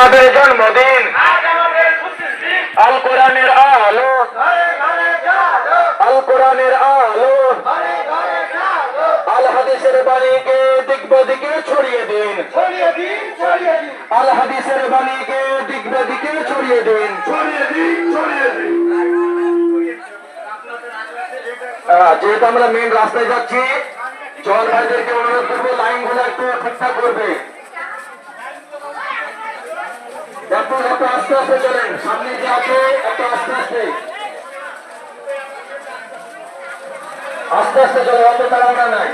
নবীর জন্মদিন। আল কোরআনের আলো। আল কোরআনের আলো। আল হাদিসের বাণীকে দিক ছড়িয়ে দিন। আল হাদিসের বাণীকে দিক ছড়িয়ে দিন। যেহেতু আমরা মেন রাস্তায় যাচ্ছি, জল ভাইদেরকে অনুরোধ করব লাইনগুলো একটু ঠিকঠাক করবে। আস্তে আস্তে চলেন। সামনে যে আছে আস্তে আস্তে। আস্তে আস্তে চলে অত তাড়াহুড়া নাই।